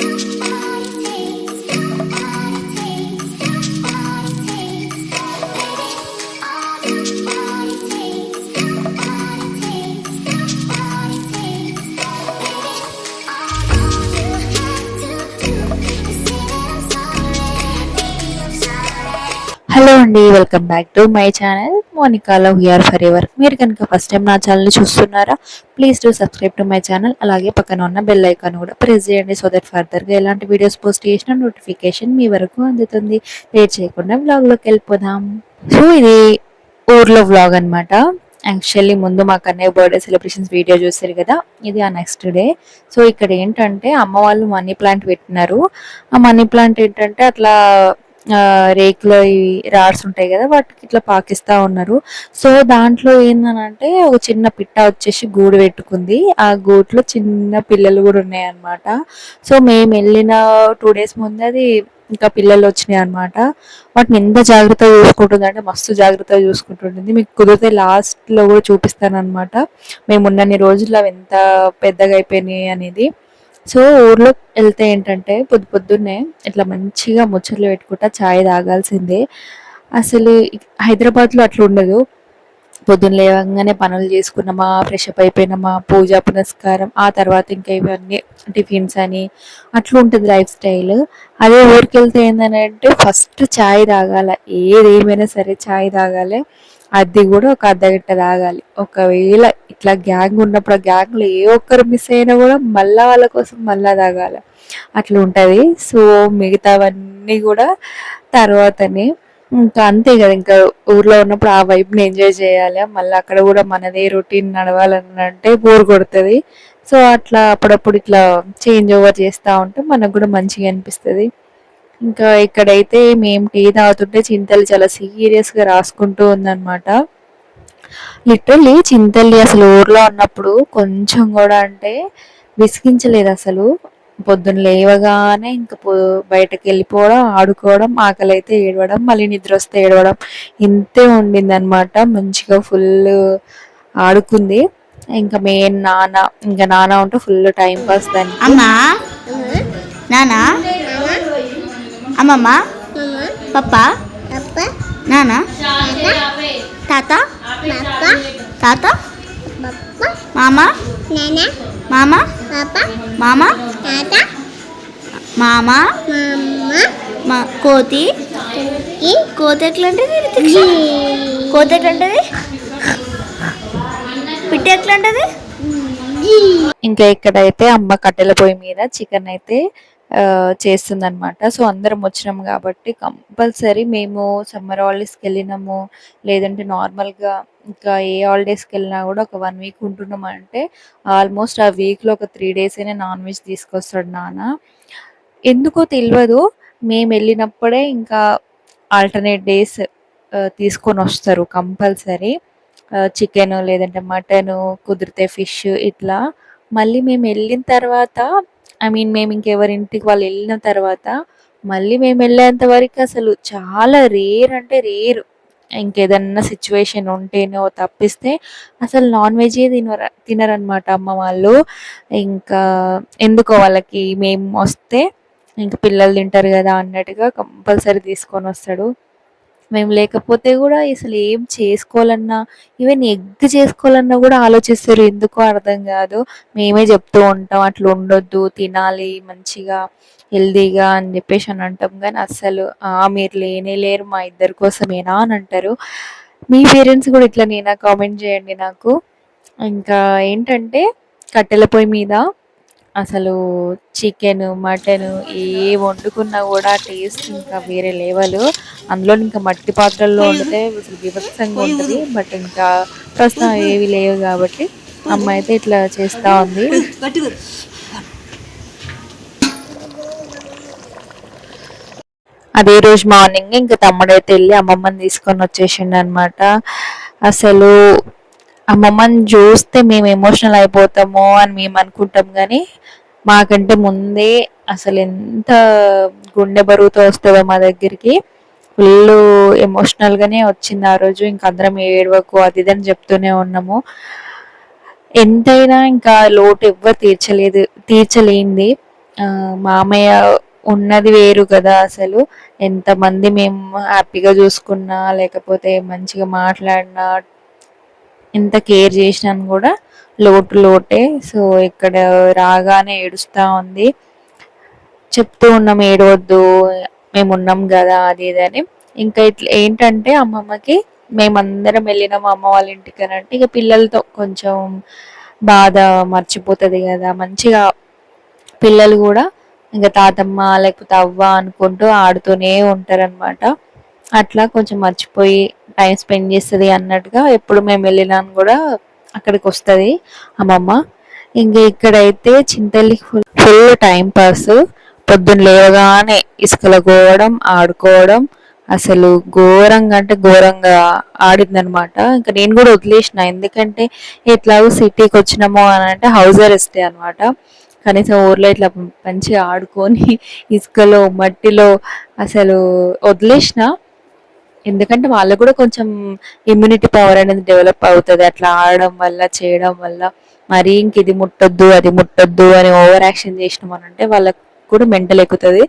Bye. Hello అండి welcome back to my channel. మోనికాలో we are for ever మీరు కనుక first time నా ఛానల్ చూస్తున్నారా please to subscribe to my channel. అలాగే పక్కన ఉన్న బెల్ ఐకాన్ కూడా ప్రెస్ చేయండి సో దట్ ఫర్దర్గా ఎలాంటి వీడియోస్ పోస్ట్ చేసిన నోటిఫికేషన్ మీ వరకు అందుతుంది. లేట్ చేయకుండా వ్లాగ్లోకి వెళ్ళిపోదాం. సో ఇది ఊర్లో వ్లాగ్ అనమాట యాక్చువల్లీ ముందు మా కన్నయ్య బర్త్డే సెలబ్రేషన్స్ వీడియో చూసారు కదా ఇది ఆ నెక్స్ట్ డే సో ఇక్కడ ఏంటంటే అమ్మ వాళ్ళు మనీ ప్లాంట్ పెట్టినారు. ఆ మనీ ప్లాంట్ ఏంటంటే అట్లా రేకులో ఇవి రాడ్స్ ఉంటాయి కదా వాటికి ఇట్లా పాకిస్తా ఉన్నారు. సో దాంట్లో ఏందనంటే ఒక చిన్న పిట్ట వచ్చేసి గూడు పెట్టుకుంది. ఆ గూట్లో చిన్న పిల్లలు కూడా ఉన్నాయి అన్నమాట సో మేము వెళ్ళిన టూ డేస్ ముందు అది ఇంకా పిల్లలు వచ్చినాయి అనమాట వాటిని ఎంత జాగ్రత్తగా చూసుకుంటుంది అంటే మస్తు జాగ్రత్తగా చూసుకుంటుంటుంది. మీకు కుదిరితే లాస్ట్లో కూడా చూపిస్తాను అనమాట మేము ఉన్నన్ని రోజులు అవి ఎంత పెద్దగా అయిపోయినాయి అనేది. సో ఊర్లో వెళ్తే ఏంటంటే పొద్దు పొద్దున్నే ఇట్లా మంచిగా ముచ్చట్లు పెట్టుకుంటా చాయ్ తాగాల్సిందే. అసలు హైదరాబాద్లో అట్లా ఉండదు. పొద్దున్న లేవగానే పనులు చేసుకున్నామా ఫ్రెష్ అప్ అయిపోయినామా పూజ పునస్కారం ఆ తర్వాత ఇంకా ఇవన్నీ టిఫిన్స్ అని అట్లా ఉంటుంది లైఫ్ స్టైల్. అదే ఊరికి వెళ్తే ఏంటంటే ఫస్ట్ చాయ్ తాగాల ఏది ఏమైనా సరే చాయ్ తాగాలి. అది కూడా ఒక అర్ధగంట తాగాలి. ఒకవేళ ఇట్లా గ్యాంగ్ ఉన్నప్పుడు ఆ గ్యాంగ్లో ఏ ఒక్కరు మిస్ అయినా కూడా మళ్ళీ వాళ్ళ కోసం మళ్ళా తాగాలి. అట్లా ఉంటుంది. సో మిగతావన్నీ కూడా తర్వాతనే. ఇంకా అంతే కదా ఇంకా ఊర్లో ఉన్నప్పుడు ఆ వైబ్ని ఎంజాయ్ చేయాలి. మళ్ళీ అక్కడ కూడా మనదే రొటీన్ నడవాలని అంటే బోర్ కొడుతుంది. సో అట్లా అప్పుడప్పుడు ఇట్లా చేంజ్ ఓవర్ చేస్తూ ఉంటే మనకు కూడా మంచిగా అనిపిస్తుంది. ఇంకా ఇక్కడైతే మేము టీ తాగుతుంటే చింతలు చాలా సీరియస్గా రాసుకుంటూ ఉందన్నమాట. లిటరల్లీ చింతల్లి అసలు ఊర్లో ఉన్నప్పుడు కొంచెం కూడా అంటే విసిగించలేదు అసలు. పొద్దున్న లేవగానే ఇంకా బయటకు వెళ్ళిపోవడం ఆడుకోవడం ఆకలి అయితే ఏడవడం మళ్ళీ నిద్ర వస్తే ఏడవడం ఇంతే ఉండింది అనమాట మంచిగా ఫుల్ ఆడుకుంది. ఇంకా మెయిన్ నాన్న ఇంకా నాన్న ఉంటే ఫుల్ టైం పాస్ దానికి. అమ్మా అమ్మమ్మ? పప్ప? నాన్న? తాత. తాత. మామ? మామ? మామ? మామ? మా కోతి? కోతి. ఎట్లంటది? కోతి ఎట్లంటది? పిట్ట ఎట్లంటది? ఇంకా ఇక్కడైతే అమ్మ కట్టెల పొయ్యి మీద చికెన్ అయితే చేస్తుందనమాట సో అందరం వచ్చినాం కాబట్టి కంపల్సరీ మేము సమ్మర్ హాలిడేస్కి వెళ్ళినాము. లేదంటే నార్మల్గా ఇంకా ఏ హాలిడేస్కి వెళ్ళినా కూడా ఒక వన్ వీక్ ఉంటున్నాం అంటే ఆల్మోస్ట్ ఆ వీక్లో ఒక త్రీ డేస్ అయినా నాన్ వెజ్ తీసుకొస్తాడు నాన్న. ఎందుకో తెలియదు మేము వెళ్ళినప్పుడే ఇంకా ఆల్టర్నేట్ డేస్ తీసుకొని వస్తారు కంపల్సరీ. చికెన్ లేదంటే మటన్ కుదిరితే ఫిష్ ఇట్లా. మళ్ళీ మేము వెళ్ళిన తర్వాత ఐ మీన్ మేము ఇంకెవరి ఇంటికి వాళ్ళు వెళ్ళిన తర్వాత మళ్ళీ మేము వెళ్ళేంత వరకు అసలు చాలా రేర్ అంటే రేర్ ఇంకేదన్నా సిచ్యువేషన్ ఉంటేనో తప్పిస్తే అసలు నాన్ వెజే తినర తినరనమాట అమ్మ వాళ్ళు. ఇంకా ఎందుకో వాళ్ళకి మేము వస్తే ఇంక పిల్లలు తింటారు కదా అన్నట్టుగా కంపల్సరీ తీసుకొని వస్తాడు. మేము లేకపోతే కూడా అసలు ఏం చేసుకోవాలన్నా ఈవెన్ ఎగ్ చేసుకోవాలన్నా కూడా ఆలోచిస్తారు. ఎందుకో అర్థం కాదు. మేమే చెప్తూ ఉంటాం అట్లా ఉండొద్దు తినాలి మంచిగా హెల్దీగా అని చెప్పేసి అని అంటాం. కానీ అస్సలు మీరు లేనే లేరు మా ఇద్దరి కోసమేనా అని అంటారు. మీ పేరెంట్స్ కూడా ఇట్లా నేనా కామెంట్ చేయండి నాకు. ఇంకా ఏంటంటే కట్టెల పొయ్యి మీద అసలు చికెన్ మటన్ ఏ వండుకున్నా కూడా టేస్ట్ ఇంకా వేరే లెవెల్. అందులో ఇంకా మట్టి పాత్రల్లో వండితే అసలు వివత్సంగా ఉంటుంది. బట్ ఇంకా ప్రస్తుతం ఏవి లేవు కాబట్టి అమ్మ అయితే ఇట్లా చేస్తూ ఉంది. అదే రోజు మార్నింగ్ ఇంకా తమ్ముడైతే వెళ్ళి అమ్మమ్మని తీసుకొని వచ్చేసిండు అనమాట అసలు అమ్మమ్మని చూస్తే మేము ఎమోషనల్ అయిపోతామో అని మేము అనుకుంటాం కానీ మాకంటే ముందే అసలు ఎంత గుండె బరువుతో వస్తుందో మా దగ్గరికి. ఫుల్ ఎమోషనల్గానే వచ్చింది ఆ రోజు. ఇంకా అందరం ఏడవకు అది ఇది అని చెప్తూనే ఉన్నాము. ఎంతైనా ఇంకా లోటు ఎవ్వరు తీర్చలేదు తీర్చలేంది. మామయ్య ఉన్నది వేరు కదా అసలు. ఎంతమంది మేము హ్యాపీగా చూసుకున్నా లేకపోతే మంచిగా మాట్లాడినా ఎంత కేర్ చేసినాను కూడా లోటు లోటే. సో ఇక్కడ రాగానే ఏడుస్తూ ఉంది. చెప్తూ ఉన్నాం ఏడవద్దు మేము ఉన్నాం కదా అది ఇది అని. ఇంకా ఇట్లా ఏంటంటే అమ్మమ్మకి మేమందరం వెళ్ళినాం అమ్మ వాళ్ళ ఇంటికి అని అంటే ఇక పిల్లలతో కొంచెం బాధ మర్చిపోతుంది కదా. మంచిగా పిల్లలు కూడా ఇంకా తాతమ్మ లేకపోతే అవ్వ అనుకుంటూ ఆడుతూనే ఉంటారనమాట అట్లా కొంచెం మర్చిపోయి టైం స్పెండ్ చేస్తుంది అన్నట్టుగా ఎప్పుడు మేము వెళ్ళినా కూడా అక్కడికి వస్తుంది అమ్మమ్మ. ఇంకా ఇక్కడైతే చింతల్లి ఫుల్ ఫుల్ టైం పాస్. పొద్దున్న లేవగానే ఇసుకలో గోవడం ఆడుకోవడం. అసలు ఘోరంగా అంటే ఘోరంగా ఆడిందనమాట ఇంకా నేను కూడా వదిలేసిన. ఎందుకంటే ఎట్లాగో సిటీకి వచ్చినామో అని అంటే హౌస్ అరెస్టే అనమాట కనీసం ఊర్లో ఇట్లా మంచిగా ఆడుకొని ఇసుకలో మట్టిలో అసలు వదిలేసిన. ఎందుకంటే వాళ్ళకు కూడా కొంచెం ఇమ్యూనిటీ పవర్ అనేది డెవలప్ అవుతుంది. అట్లా ఆడడం వల్ల చేయడం వల్ల. మరి ఇంక ఇది ముట్టొద్దు అది ముట్టొద్దు అని ఓవర్ యాక్షన్ చేసినాం అని అంటే వాళ్ళకు కూడా మెంటల్ ఎక్కుతుంది.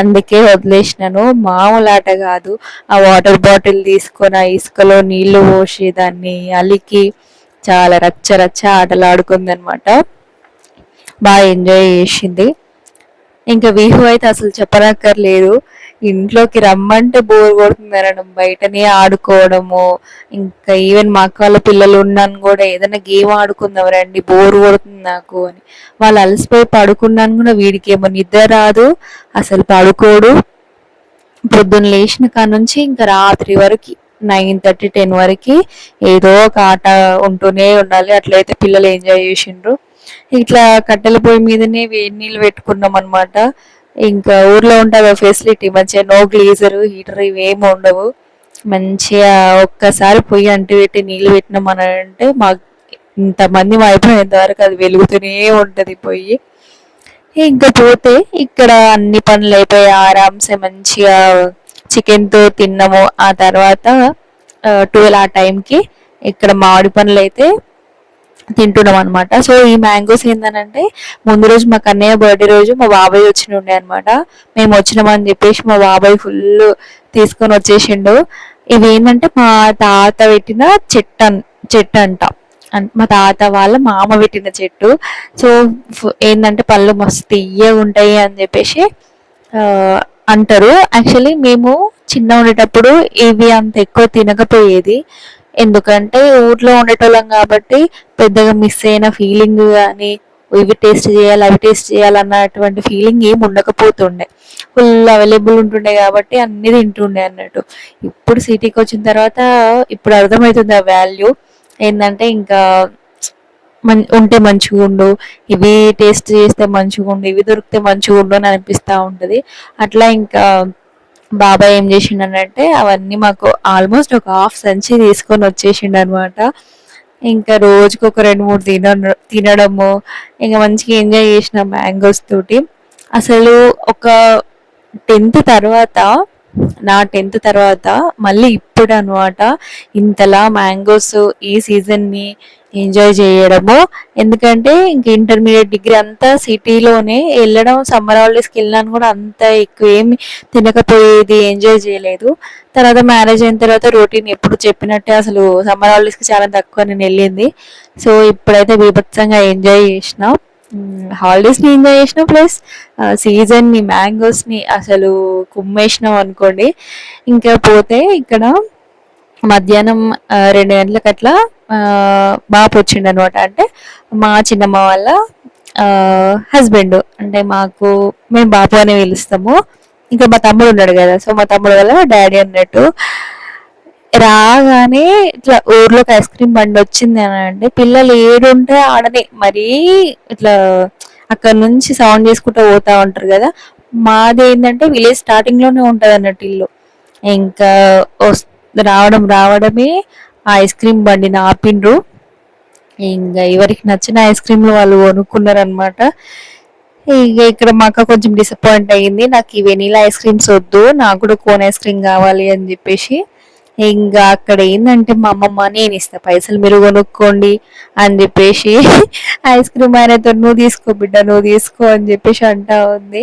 అందుకే వదిలేసినాను. మామూలు ఆట కాదు. ఆ వాటర్ బాటిల్ తీసుకొని ఆ ఇసుకలో నీళ్ళు పోసి దాన్ని అలికి చాలా రచ్చ రచ్చ ఆటలు ఆడుకుంది అనమాట బాగా ఎంజాయ్ చేసింది. ఇంకా విహు అయితే అసలు చెప్పనక్కర్లేదు. ఇంట్లోకి రమ్మంటే బోర్ కొడుతుంది అనడం బయటనే ఆడుకోవడము ఇంకా ఈవెన్ మా అక్క వాళ్ళ పిల్లలు ఉన్నాను కూడా ఏదైనా గేమ్ ఆడుకుందాం రండి బోర్ కొడుతుంది నాకు అని. వాళ్ళు అలసిపోయి పడుకున్నాను కూడా వీడికి ఏమో నిద్ర రాదు అసలు పడుకోడు. పొద్దున్న లేచిన కాడ నుంచి ఇంకా రాత్రి వరకు నైన్ థర్టీ టెన్ వరకు ఏదో ఒక ఆట ఉంటూనే ఉండాలి. అట్లయితే పిల్లలు ఎంజాయ్ చేసిండ్రు. ఇట్లా కట్టెల పొయ్యి మీదనే వేడి నీళ్ళు పెట్టుకున్నాం అనమాట ఇంకా ఊర్లో ఉంటుంది ఫెసిలిటీ మంచిగా నో గ్లీజరు హీటర్ ఇవేమి ఉండవు. మంచిగా ఒక్కసారి పొయ్యి అంటి పెట్టి నీళ్ళు పెట్టినాం అని అంటే మాకు ఇంతమంది అయిపోయేంత వరకు అది వెలుగుతూనే ఉంటుంది పొయ్యి. ఇంకా పోతే ఇక్కడ అన్ని పనులు అయిపోయి ఆరామ్సే మంచిగా చికెన్తో తిన్నాము. ఆ తర్వాత ట్వెల్వ్ ఆ టైంకి ఇక్కడ మామిడి పనులు అయితే తింటున్నాం అనమాట సో ఈ మ్యాంగోస్ ఏంటనంటే ముందు రోజు మా కన్నయ్య బర్త్డే రోజు మా బాబాయ్ వచ్చి ఉండే అనమాట మేము వచ్చినామని చెప్పేసి మా బాబాయ్ ఫుల్ తీసుకొని వచ్చేసిండు. ఇవి ఏంటంటే మా తాత పెట్టిన చెట్టు అన్ చెట్టు అంట అన్- మా తాత వాళ్ళ మామ పెట్టిన చెట్టు. సో ఏంటంటే పళ్ళు మస్తు తీయగా ఉంటాయి అని చెప్పేసి అంటారు. యాక్చువల్లీ మేము చిన్న ఉండేటప్పుడు ఇవి అంత ఎక్కువ తినకపోయేది. ఎందుకంటే ఊర్లో ఉండేటోళ్ళం కాబట్టి పెద్దగా మిస్ అయిన ఫీలింగ్ కానీ ఇవి టేస్ట్ చేయాలి అవి టేస్ట్ చేయాలి అన్నటువంటి ఫీలింగ్ ఏం ఉండకపోతుండే. ఫుల్ అవైలబుల్ ఉంటుండే కాబట్టి అన్ని తింటుండే అన్నట్టు. ఇప్పుడు సిటీకి వచ్చిన తర్వాత ఇప్పుడు అర్థమవుతుంది ఆ వాల్యూ ఏంటంటే ఇంకా మన్ ఉంటే మంచిగా ఉండు ఇవి టేస్ట్ చేస్తే మంచిగా ఉండు ఇవి దొరికితే మంచిగా ఉండు అని అనిపిస్తూ ఉంటుంది. అట్లా ఇంకా బాబాయ్ ఏం చేసిండనంటే అవన్నీ మాకు ఆల్మోస్ట్ ఒక హాఫ్ సంచి తీసుకొని వచ్చేసిండు అనమాట ఇంకా రోజుకి ఒక రెండు మూడు తిన తినడము ఇంకా మంచిగా ఎంజాయ్ చేసిన మ్యాంగోస్ తోటి. అసలు ఒక టెన్త్ తర్వాత నా టెన్త్ తర్వాత మళ్ళీ ఇప్పుడు అనమాట ఇంతలా మ్యాంగోస్ ఈ సీజన్ని ఎంజాయ్ చేయడము. ఎందుకంటే ఇంక ఇంటర్మీడియట్ డిగ్రీ అంతా సిటీలోనే వెళ్ళడం సమ్మర్ హాలిడేస్కి వెళ్ళినాను కూడా అంత ఎక్కువ ఏమి తినకపోయేది ఎంజాయ్ చేయలేదు. తర్వాత మ్యారేజ్ అయిన తర్వాత రొటీన్ ఎప్పుడు చెప్పినట్టే అసలు సమ్మర్ హాలిడేస్కి చాలా తక్కువ నేను వెళ్ళింది. సో ఇప్పుడైతే బీభత్సంగా ఎంజాయ్ చేసిన. హాలిడేస్ని ఎంజాయ్ చేసిన ప్లస్ సీజన్ని మ్యాంగోస్ని అసలు కుమ్మేసినాం అనుకోండి. ఇంకా పోతే ఇక్కడ మధ్యాహ్నం రెండు గంటలకు అట్లా బాపు వచ్చిండు అనమాట అంటే మా చిన్నమ్మ వాళ్ళ హస్బెండ్. అంటే మాకు మేము బాపు అని పిలుస్తాము. ఇంకా మా తమ్ముడు ఉన్నాడు కదా సో మా తమ్ముడు వల్ల డాడీ అన్నట్టు. రాగానే ఇట్లా ఊర్లోకి ఐస్ క్రీమ్ బండి వచ్చింది అని అంటే పిల్లలు ఏడుంటే ఆడనే. మరీ ఇట్లా అక్కడ నుంచి సౌండ్ చేసుకుంటూ పోతా ఉంటారు కదా. మాది ఏంటంటే విలేజ్ స్టార్టింగ్లోనే ఉంటది అన్నట్టు ఇల్లు. ఇంకా వస్- రావడం రావడమే ఆ ఐస్ క్రీమ్ బండిని ఆపిండ్రు. ఇంకా ఎవరికి నచ్చిన ఐస్ క్రీమ్లు వాళ్ళు కొనుక్కున్నారనమాట ఇక ఇక్కడ మా అక్క కొంచెం డిసప్పాయింట్ అయ్యింది. నాకు ఈ వెనీలా ఐస్ క్రీమ్స్ వద్దు నాకు కూడా కోన్ ఐస్ క్రీమ్ కావాలి అని చెప్పేసి. ఇంకా అక్కడ ఏంటంటే మా అమ్మమ్మ నేను ఇస్తా పైసలు మీరు కొనుక్కోండి అని చెప్పేసి. ఐస్ క్రీమ్ ఆయనతో నువ్వు తీసుకో బిడ్డ నువ్వు తీసుకో అని చెప్పేసి అంటా ఉంది.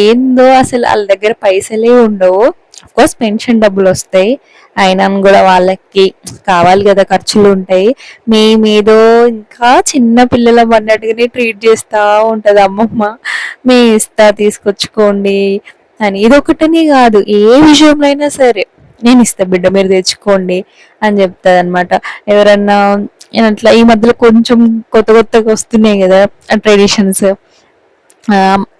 ఏందో అసలు వాళ్ళ దగ్గర పైసలే ఉండవు. కోర్స్ పెన్షన్ డబ్బులు వస్తాయి. అయినా కూడా వాళ్ళకి కావాలి కదా ఖర్చులు ఉంటాయి. మేమేదో ఇంకా చిన్న పిల్లలం అన్నట్టుగానే ట్రీట్ చేస్తూ ఉంటుంది అమ్మమ్మ. మే ఇస్తా తీసుకొచ్చుకోండి అని. ఇదొకటనే కాదు ఏ విషయంలో అయినా సరే నేను ఇస్తా బిడ్డ మీరు తెచ్చుకోండి అని చెప్తాది అనమాట ఎవరన్నా అట్లా ఈ మధ్యలో కొంచెం కొత్త కొత్తగా వస్తున్నాయి కదా ట్రెడిషన్స్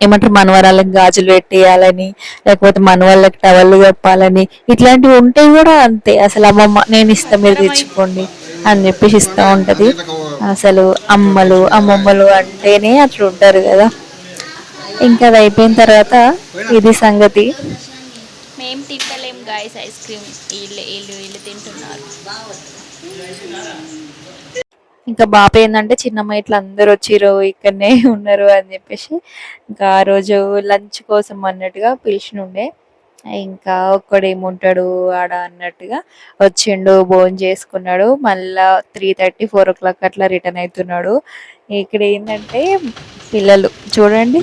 ఏమంటారు మనవరాలకు గాజులు పెట్టేయాలని లేకపోతే మనవాళ్ళకి టవల్ చెప్పాలని ఇట్లాంటివి ఉంటే కూడా అంతే. అసలు అమ్మమ్మ నేను ఇస్తా మీరు తెచ్చుకోండి అని చెప్పేసి ఇస్తా ఉంటది. అసలు అమ్మలు అమ్మమ్మలు అంటేనే అట్లా ఉంటారు కదా. ఇంకా అది అయిపోయిన తర్వాత ఇది సంగతి. మేము తింటలేం గాయస్ ఐస్ క్రీమ్. వీళ్ళు వీళ్ళు వీళ్ళు తింటున్నారు. ఇంకా బాప ఏంటంటే చిన్నమ్మ ఇట్లా అందరు వచ్చిర్రు ఇక్కడనే ఉన్నారు అని చెప్పేసి ఇంకా ఆ రోజు లంచ్ కోసం అన్నట్టుగా పిలిచినుండే ఇంకా ఒక్కడేముంటాడు ఆడ అన్నట్టుగా వచ్చిండు భోజనం చేసుకున్నాడు మళ్ళా three thirty four o'clock అట్లా రిటర్న్ అవుతున్నాడు ఇక్కడ ఏంటంటే పిల్లలు చూడండి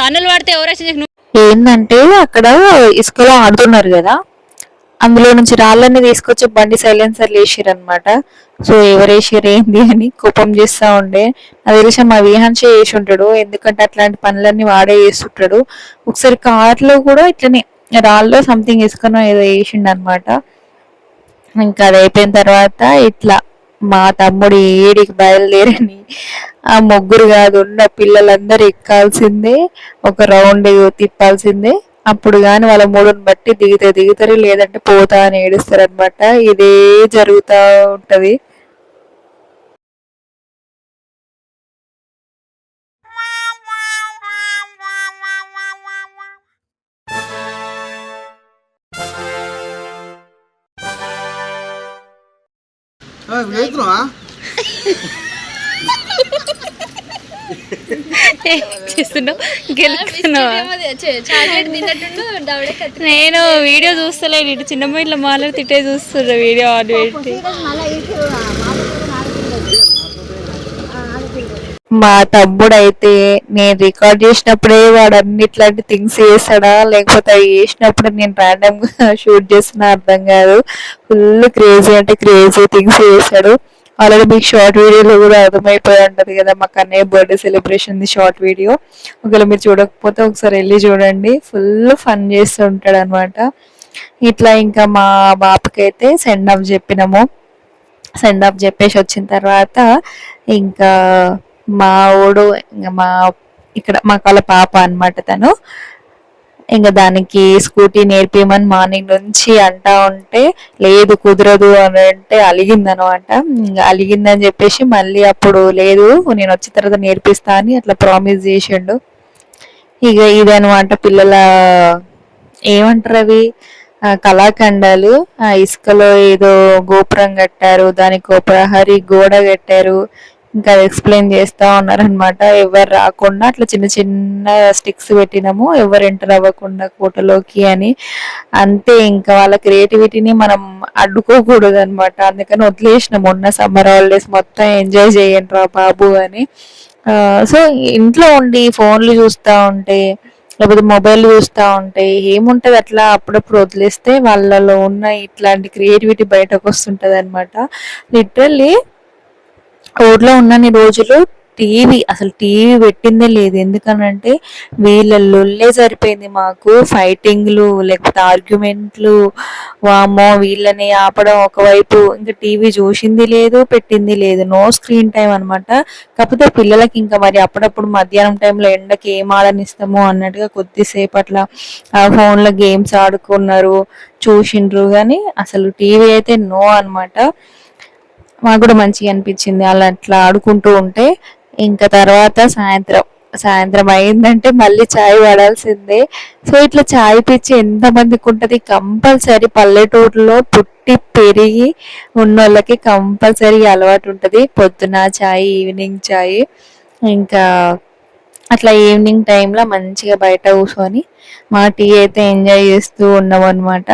తన్నులు పడితే ఎవరేసి ఏంటంటే అక్కడ ఇసుకలో ఆడుతున్నారు కదా అందులో నుంచి రాళ్ళని తీసుకొచ్చి బండి సైలెన్సర్లు వేసారు అనమాట సో ఎవరేసిరు ఏంది అని కోపం చేస్తూ ఉండే. నాకు తెలిసి మా విహాన్షే చేసి ఉంటాడు ఎందుకంటే అట్లాంటి పనులన్నీ వాడే చేస్తుంటాడు ఒకసారి కార్లో కూడా ఇట్లనే రాళ్ళలో సంథింగ్ ఇసుకనో ఏదో వేసిండు అనమాట ఇంకా అది అయిపోయిన తర్వాత ఇట్లా మా తమ్ముడు ఏడికి బయలుదేరని ఆ ముగ్గురు కాదు ఉన్న పిల్లలందరూ ఎక్కాల్సిందే ఒక రౌండ్ తిప్పాల్సిందే. అప్పుడు కానీ వాళ్ళ మూడుని బట్టి దిగితే దిగుతారు లేదంటే పోతా అని ఏడుస్తారు అనమాట ఇదే జరుగుతూ ఉంటుంది. నేను వీడియో చూస్తలేను ఇటు చిన్నమ్మ ఇట్లా మాల తిట్టే చూస్తున్నా వీడియో ఆన్ పెట్టి. మా తమ్ముడైతే నేను రికార్డ్ చేసినప్పుడే వాడు అన్ని ఇట్లాంటి థింగ్స్ చేస్తాడా? లేకపోతే అవి చేసినప్పుడు నేను ర్యాండమ్గా షూట్ చేస్తున్నా అర్థం కాదు. ఫుల్ క్రేజీ అంటే క్రేజీ థింగ్స్ చేశాడు ఆల్రెడీ మీకు షార్ట్ వీడియోలో కూడా అర్థమైపోయి ఉంటుంది కదా మా Kannayya birthday celebration short video ఒకవేళ మీరు చూడకపోతే ఒకసారి వెళ్ళి చూడండి. ఫుల్ ఫన్ చేస్తూ ఉంటాడు అనమాట ఇట్లా ఇంకా మా బాపకైతే సెండ్ ఆఫ్ చెప్పినాము. సెండ్ ఆఫ్ చెప్పేసి వచ్చిన తర్వాత ఇంకా మా ఓడు ఇంకా మా ఇక్కడ మా వాళ్ళ పాప అన్నమాట తను. ఇంకా దానికి స్కూటీ నేర్పిమని మార్నింగ్ నుంచి అంటా ఉంటే లేదు కుదరదు అని అంటే అలిగింది అనమాట ఇంకా అలిగిందని చెప్పేసి మళ్ళీ అప్పుడు లేదు నేను వచ్చిన తర్వాత నేర్పిస్తా అని అట్లా ప్రామిస్ చేసిండు. ఇక ఇదనమాట పిల్లల ఏమంటారు అవి? కళాఖండాలు. ఆ ఇసుకలో ఏదో గోపురం కట్టారు దానికి ఒక ప్రహరీ గోడ కట్టారు. ఇంకా అది ఎక్స్ప్లెయిన్ చేస్తా ఉన్నారనమాట ఎవరు రాకుండా అట్లా చిన్న చిన్న స్టిక్స్ పెట్టినాము. ఎవరు ఎంటర్ అవ్వకుండా కోటలోకి అని. అంతే ఇంకా వాళ్ళ క్రియేటివిటీని మనం అడ్డుకోకూడదు అనమాట అందుకని వదిలేసినాం. ఉన్న సమ్మర్ హాలిడేస్ మొత్తం ఎంజాయ్ చేయండి రా బాబు అని. సో ఇంట్లో ఉండి ఫోన్లు చూస్తూ ఉంటే లేకపోతే మొబైల్ చూస్తూ ఉంటే ఏముంటది అట్లా అప్పుడప్పుడు వదిలేస్తే వాళ్ళలో ఉన్న ఇట్లాంటి క్రియేటివిటీ బయటకు వస్తుంటుంది అనమాట లిటరల్లీ ఊర్లో ఉన్నన్ని రోజులు టీవీ అసలు టీవీ పెట్టిందే లేదు. ఎందుకనంటే వీళ్ళ లొల్లే సరిపోయింది మాకు. ఫైటింగ్లు లేకపోతే ఆర్గ్యుమెంట్లు వామ్మో వీళ్ళని ఆపడం ఒకవైపు. ఇంకా టీవీ చూసింది లేదు పెట్టింది లేదు. నో స్క్రీన్ టైం అనమాట కాకపోతే పిల్లలకి ఇంకా మరి అప్పుడప్పుడు మధ్యాహ్నం టైంలో ఎండకి ఏం ఆడనిస్తామో అన్నట్టుగా కొద్దిసేపు అట్లా ఆ ఫోన్లో గేమ్స్ ఆడుకున్నారు చూసిండ్రు. కానీ అసలు టీవీ అయితే నో అనమాట మాకు కూడా మంచిగా అనిపించింది. అలా అట్లా ఆడుకుంటూ ఉంటే ఇంకా తర్వాత సాయంత్రం సాయంత్రం అయిందంటే మళ్ళీ చాయ్ పడాల్సిందే. సో ఇట్లా చాయ్ పిచ్చి ఎంత మందికి ఉంటుంది? కంపల్సరీ పల్లెటూరులో పుట్టి పెరిగి ఉన్నోళ్ళకి కంపల్సరీ అలవాటు ఉంటుంది. పొద్దున చాయ్ ఈవినింగ్ చాయ్. ఇంకా అట్లా ఈవినింగ్ టైంలో మంచిగా బయట కూర్చొని మా టీ అయితే ఎంజాయ్ చేస్తూ ఉన్నాం అనమాట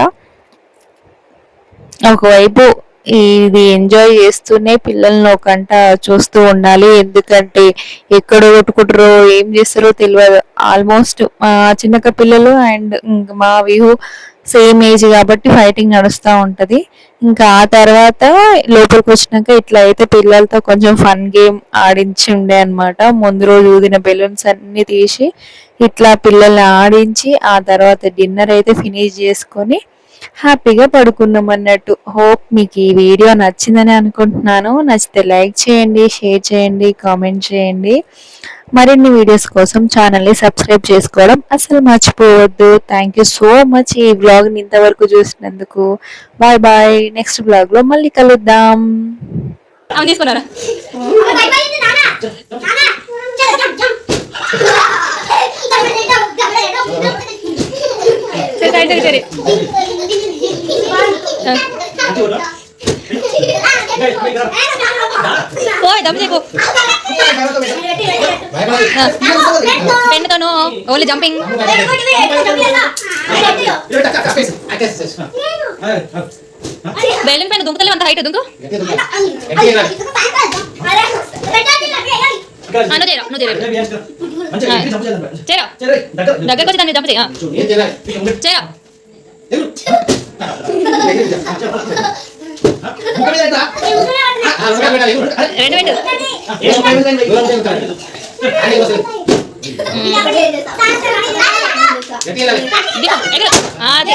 ఒకవైపు ఇది ఎంజాయ్ చేస్తూనే పిల్లల్ని ఒక చూస్తూ ఉండాలి. ఎందుకంటే ఎక్కడ కొట్టుకుంటారో ఏం చేస్తారో తెలియదు ఆల్మోస్ట్ మా చిన్నక పిల్లలు అండ్ మా విహు సేమ్ ఏజ్ కాబట్టి ఫైటింగ్ నడుస్తూ ఉంటుంది. ఇంకా ఆ తర్వాత లోపలికి వచ్చినాక ఇట్లా అయితే పిల్లలతో కొంచెం ఫన్ గేమ్ ఆడించి ఉండే అనమాట ముందు రోజు ఊదిన బెలూన్స్ అన్ని తీసి ఇట్లా పిల్లల్ని ఆడించి ఆ తర్వాత డిన్నర్ అయితే ఫినిష్ చేసుకొని హ్యాపీగా పడుకున్నాం అన్నట్టు. హోప్ మీకు ఈ వీడియో నచ్చిందని అనుకుంటున్నాను. నచ్చితే లైక్ చేయండి షేర్ చేయండి కామెంట్ చేయండి. మరిన్ని వీడియోస్ కోసం ఛానల్ని సబ్స్క్రైబ్ చేసుకోవడం అసలు మర్చిపోవద్దు. థ్యాంక్ యూ సో మచ్ ఈ వ్లాగ్ని ఇంతవరకు చూసినందుకు. బాయ్ బాయ్ నెక్స్ట్ వ్లాగ్లో మళ్ళీ కలుద్దాం. అవును తీసుకున్నారా? సరే సైడ్ సరే సరే పోయ్ దమ్ చేయకు పెన్నుతోను ఓన్లీ జంపింగ్ బెలూన్ పెన్ను దుంకుతలే అంత హైట్ దుంకు ఆ, చేయరా నువ్వు చేయరా చేయరా దగ్గరకు వచ్చి దాన్ని జంప్ చేయ చేయరా రెండు పెట్టు అదే